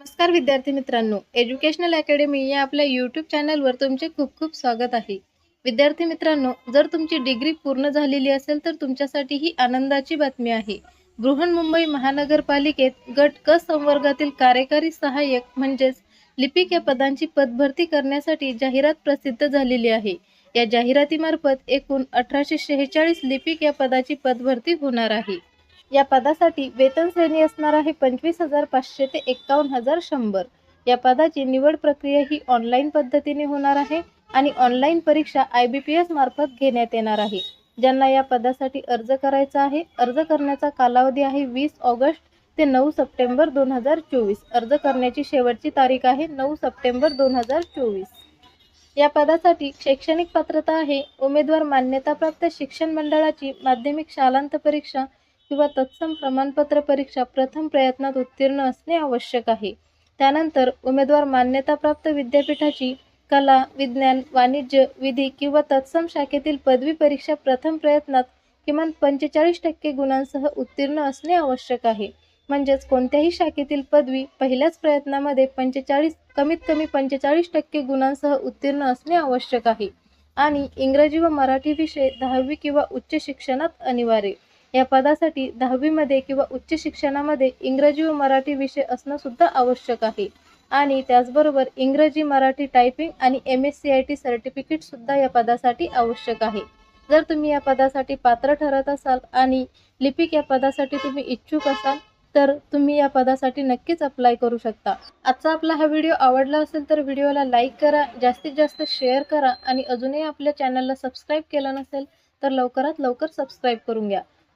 नमस्कार विद्यार्थी मित्रांनो एज्युकेशनल अकॅडमी या आपल्या यूट्यूब चॅनलवर तुमचे खूप खूप स्वागत आहे. विद्यार्थी मित्रांनो जर तुमची डिग्री पूर्ण झालेली असेल तर तुमच्यासाठी ही आनंदाची बातमी आहे. बृहन्मुंबई महानगरपालिकेत गट क संवर्गातील कार्यकारी सहाय्यक म्हणजेच लिपिक या पदांची पदभरती करण्यासाठी जाहिरात प्रसिद्ध झालेली आहे. या जाहिरातीमार्फत एकूण अठराशे शेहेचाळीस लिपिक या पदाची पदभरती होणार आहे. या पदासाठी वेतन श्रेणी असणार आहे पंचवीस हजार पाचशे ते एक्कावन्न हजार शंभर. या पदाची निवड प्रक्रिया ही ऑनलाईन पद्धतीने होणार आहे आणि ऑनलाईन परीक्षा आय बी पी एस मार्फत घेण्यात येणार आहे. ज्यांना या पदासाठी अर्ज करायचा आहे अर्ज करण्याचा कालावधी आहे वीस ऑगस्ट ते नऊ सप्टेंबर दोन हजार चोवीस. अर्ज करण्याची शेवटची तारीख आहे नऊ सप्टेंबर दोन हजार चोवीस. या पदासाठी शैक्षणिक पात्रता आहे. उमेदवार मान्यताप्राप्त शिक्षण मंडळाची माध्यमिक शालांत परीक्षा किंवा तत्सम प्रमाणपत्र परीक्षा प्रथम प्रयत्नात उत्तीर्ण असणे आवश्यक आहे. त्यानंतर उमेदवार मान्यताप्राप्त विद्यापीठाची कला विज्ञान वाणिज्य विधी किंवा तत्सम शाखेतील पदवी परीक्षा प्रथम प्रयत्नात किमान पंचेचाळीस टक्के गुणांसह उत्तीर्ण असणे आवश्यक आहे. म्हणजेच कोणत्याही शाखेतील पदवी पहिल्याच प्रयत्नामध्ये पंचेचाळीस कमीत कमी पंचेचाळीस टक्के गुणांसह उत्तीर्ण असणे आवश्यक आहे. आणि इंग्रजी व मराठी विषय दहावी किंवा उच्च शिक्षणात अनिवार्य. या पदासाठी दहावीमध्ये किंवा उच्च शिक्षणामध्ये इंग्रजी व मराठी विषय असणं सुद्धा आवश्यक आहे. आणि त्याचबरोबर इंग्रजी मराठी टायपिंग आणि M S C I T certificate सुद्धा या पदासाठी आवश्यक आहे. जर तुम्ही या पदासाठी पात्र ठरत असाल आणि लिपिक या पदासाठी तुम्ही इच्छुक असाल तर तुम्ही या पदासाठी नक्कीच अप्लाय करू शकता. आजचा आपला हा व्हिडिओ आवडला असेल तर व्हिडिओला लाईक करा जास्तीत जास्त शेअर करा आणि अजूनही आपल्या चॅनलला सबस्क्राईब केलं नसेल तर लवकरात लवकर सबस्क्राईब करून घ्या.